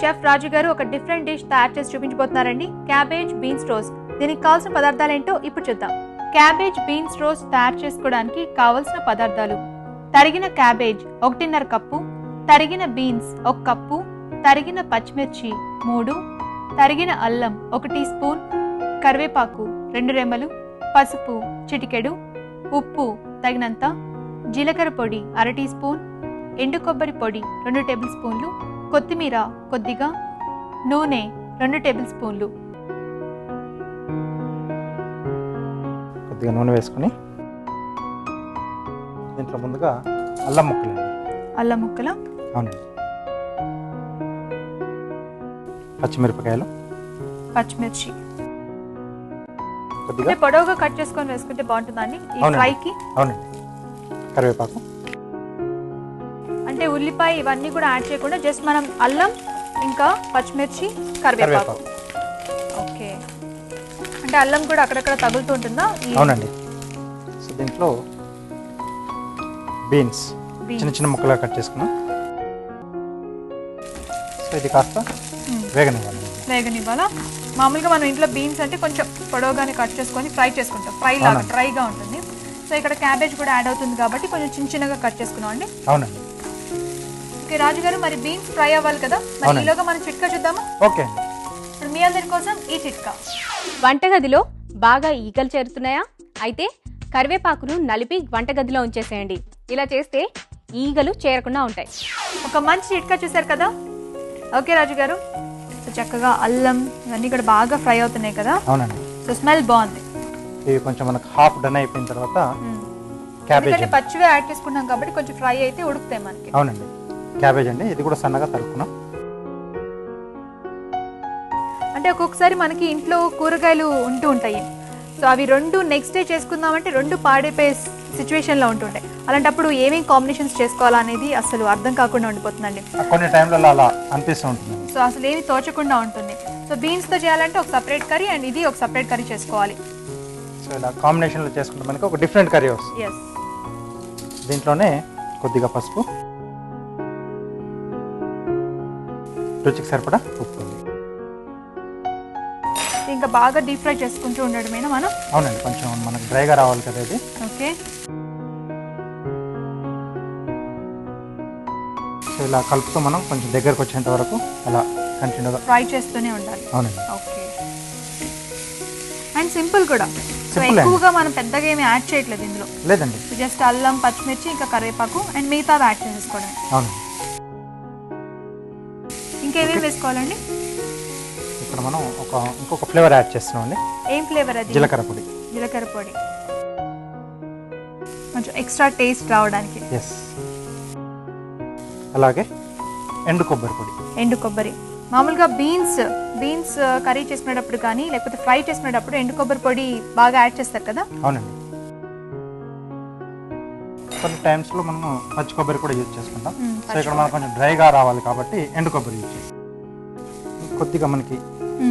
Chef రాజు గారు ఒక different dish తయారు చేసి చూపించబోతున్నారండి. క్యాబేజ్ బీన్స్ రోస్ దీనికి కావాల్సిన పదార్థాలు ఏంటో ఇప్పుడు చూద్దాం. క్యాబేజ్ బీన్స్ రోస్ తయారు చేసుకోవడానికి కావలసిన పదార్థాలు. తరిగిన క్యాబేజ్ ఒకటిన్నర కప్పు. తరిగిన బీన్స్ ఒక కప్పు. తరిగిన పచ్చిమిర్చి మూడు. తరిగిన అల్లం ఒక టీ స్పూన్. కరివేపాకు రెండు రెమ్మలు. పసుపు చిటికెడు. ఉప్పు తగినంత. జీలకర్ర పొడి అర టీ స్పూన్. ఎండు కొబ్బరి పొడి రెండు టేబుల్ స్పూన్లు. కొత్తిమీర కొద్దిగా నూనె రెండు టేబుల్ స్పూన్లు. కొద్దిగా నూనె వేసుకుని దీంట్లో ముందుగా అల్లం ముక్కలండి అల్లం ముక్కల? అవునండి. పచ్చిమిరపకాయలు. పచ్చిమిర్చి. కొద్దిగా పొడవుగా కట్ చేసుకొని వేసుకుంటే బాగుంటుందండి ఈ. ఫ్రైకి? అవునండి. కరివేపాకు. ఉల్లిపాయ ఇవన్నీ కూడా యాడ్ చేయకుండా జస్ట్ మనం అల్లం ఇంకా పచ్చిమిర్చి కరివేపాకు. ఓకే. అంటే అల్లం కూడా అక్కడక్కడ తగులుతుంటుందా అవునండి. సో దీంట్లో బీన్స్? చిన్న చిన్న ముక్కలుగా కట్ చేసుకున్నాం. సో ఇది కాస్త. వేగనివ్వాలి. వేగనివ్వాలా? మామూలుగా మనం ఇంట్లో బీన్స్ అంటే కొంచెం పొడవుగానే కట్ చేసుకొని ఫ్రై చేసుకుంటాం. ఫ్రై లాగా. డ్రైగా ఉంటుంది. సో ఇక్కడ క్యాబేజ్ కూడా యాడ్ అవుతుంది కాబట్టి కొంచెం చిన్న చిన్నగా కట్ చేసుకున్నాం అండి అవునండి. ఓకే రాజు గారు మరి బీన్స్ ఫ్రై అవ్వాలి కదా? మరి. ఈలోగా మనం చిట్కా చూద్దామా? ఓకే. మీ అందరి కోసం ఈ చిట్కా. వంటగదిలో బాగా ఈగలు చేరుతున్నాయా? అయితే కరివేపాకును నలిపి వంటగదిలో ఉంచేసేయండి. ఇలా చేస్తే ఈగలు చేరకుండా ఉంటాయి. ఒక మంచి చిట్కా చూసారు కదా? ఓకే రాజు గారు సో చక్కగా అల్లం ఇవన్నీ కూడా బాగా ఫ్రై అవుతున్నాయి కదా? అవునండి. సో స్మెల్ బాగుంది. ఇవి కొంచెం మనకు హాఫ్ డన్ అయిపోయిన తర్వాత. క్యాబేజ్. పచ్చివే యాడ్ చేసుకున్నాం కాబట్టి కొంచెం ఫ్రై అయితే ఉడుకుతాయి మనకి. అవునండి. క్యాబేజ్ అండి. ఇది కూడా సన్నగా తరుక్కున్నాం అంటే ఒక్కొక్కసారి మనకి ఇంట్లో కూరగాయలు ఉంటూ ఉంటాయి. సో అవి రెండు నెక్స్ట్ డే చేసుకుందామంటే రెండు పాడైపోయే సిచ్యువేషన్లో ఉంటుంటాయి. అలాంటప్పుడు ఏమేమి కాంబినేషన్స్ చేసుకోవాలా అనేది అసలు అర్థం కాకుండా ఉండిపోతుందండి. కొన్ని టైంలలో అలా అనిపిస్తూ ఉంటుంది. సో అసలు ఏమి తోచకుండా ఉంటుంది. సో బీన్స్తో చేయాలంటే ఒక సపరేట్ కర్రీ అండ్ ఇది ఒక సపరేట్ కర్రీ చేసుకోవాలి. సో ఇలా కాంబినేషన్లో చేసుకుంటే మనకి ఒక డిఫరెంట్ కర్రీ వస్తుంది. ఎస్ దీంట్లోనే కొద్దిగా పసుపు. రుచికి సరిపడా ఉప్పు. ఇంకా బాగా డీప్ ఫ్రై చేసుకుంటూ ఉండడమేనా మనం? అవునండి కొంచెం మనకు డ్రైగా రావాలి కదా ఇది. ఓకే. సో ఇలా కలుపుతూ మనం కొంచెం దగ్గరకు వచ్చేంత వరకు అలా కంటిన్యూగా ఫ్రై చేస్తూనే ఉండాలి. అవునండి. ఓకే. అండ్ సింపుల్ కూడా. సో. ఎక్కువగా మనం పెద్దగా ఏమి యాడ్ చేయట్లేదు ఇందులో. లేదండి. జస్ట్ అల్లం పచ్చిమిర్చి ఇంకా కరివేపాకు అండ్ మిగతాది యాడ్ చేసేసుకోవడమే. అవునండి. ఇంకేమేమి వేసుకోవాలండి? ఇక్కడ మనం ఒక ఇంకొక ఫ్లేవర్ యాడ్ చేస్తున్నామండి. ఏం ఫ్లేవర్ అది? జీలకర్ర పొడి. జీలకర్ర పొడి. కొంచెం ఎక్స్ట్రా టేస్ట్ రావడానికి. ఎస్ అలాగే ఎండు కొబ్బరి పొడి. ఎండు కొబ్బరి. మామూలుగా బీన్స్ బీన్స్ కర్రీ చేసుకునేటప్పుడు కానీ లేకపోతే ఫ్రై చేసుకునేటప్పుడు ఎండు కొబ్బరి పొడి బాగా యాడ్ చేస్తారు కదా? అవునండి. కొన్ని టైమ్స్లో మనం పచ్చి కొబ్బరి కూడా యూజ్ చేసుకుంటాం. సో ఇక్కడ మనకు కొంచెం డ్రైగా రావాలి కాబట్టి ఎండు కొబ్బరి యూజ్ చేస్తాం కొద్దిగా మనకి.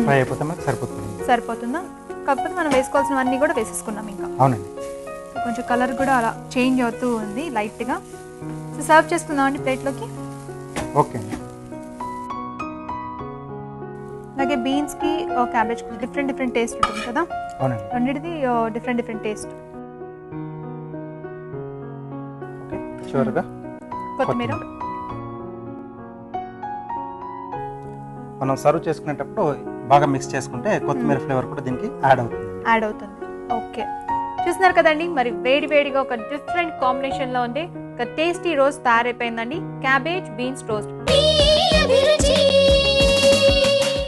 ఫ్రై అయిపోతే మనకి సరిపోతుంది. సరిపోతుందా? కాకపోతే మనం వేసుకోవాల్సినవన్నీ కూడా వేసేసుకున్నాం ఇంకా. అవునండి. కొంచెం కలర్ కూడా అలా చేంజ్ అవుతూ ఉంది లైట్గా సో సర్వ్ చేసుకుందాం అండి ప్లేట్లోకి ఓకే అండి. అలాగే బీన్స్కి క్యాబేజ్కి డిఫరెంట్ డిఫరెంట్ టేస్ట్ ఉంటుంది కదా? రెండిటిది డిఫరెంట్ డిఫరెంట్ టేస్ట్ చివరిగా కొత్తిమీర. మనం సర్వ్ చేసుకునేటప్పుడు బాగా మిక్స్ చేసుకుంటే కొత్తిమీర ఫ్లేవర్ కూడా దీనికి యాడ్ అవుతుంది. యాడ్ అవుతుంది. ఓకే. చూస్తున్నారు కదండి మరి వేడి వేడిగా ఒక డిఫరెంట్ కాంబినేషన్లో ఉంది ఒక tasty roast తయారైపోయిందండి. Cabbage beans roast.